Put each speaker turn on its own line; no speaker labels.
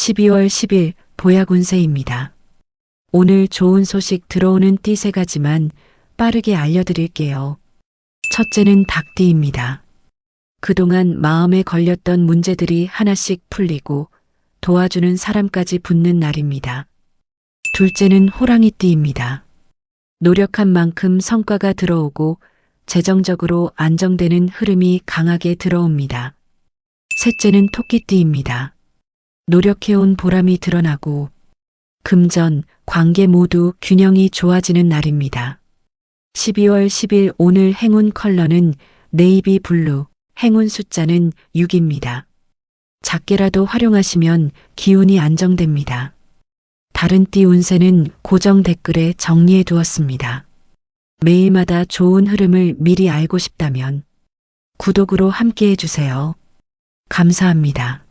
12월 10일 보약 운세입니다. 오늘 좋은 소식 들어오는 띠세 가지만 빠르게 알려드릴게요. 첫째는 닭띠입니다. 그동안 마음에 걸렸던 문제들이 하나씩 풀리고 도와주는 사람까지 붙는 날입니다. 둘째는 호랑이띠입니다. 노력한 만큼 성과가 들어오고 재정적으로 안정되는 흐름이 강하게 들어옵니다. 셋째는 토끼띠입니다. 노력해온 보람이 드러나고 금전, 관계 모두 균형이 좋아지는 날입니다. 12월 10일 오늘 행운 컬러는 네이비 블루, 행운 숫자는 6입니다. 작게라도 활용하시면 기운이 안정됩니다. 다른 띠 운세는 고정 댓글에 정리해 두었습니다. 매일마다 좋은 흐름을 미리 알고 싶다면 구독으로 함께 해주세요. 감사합니다.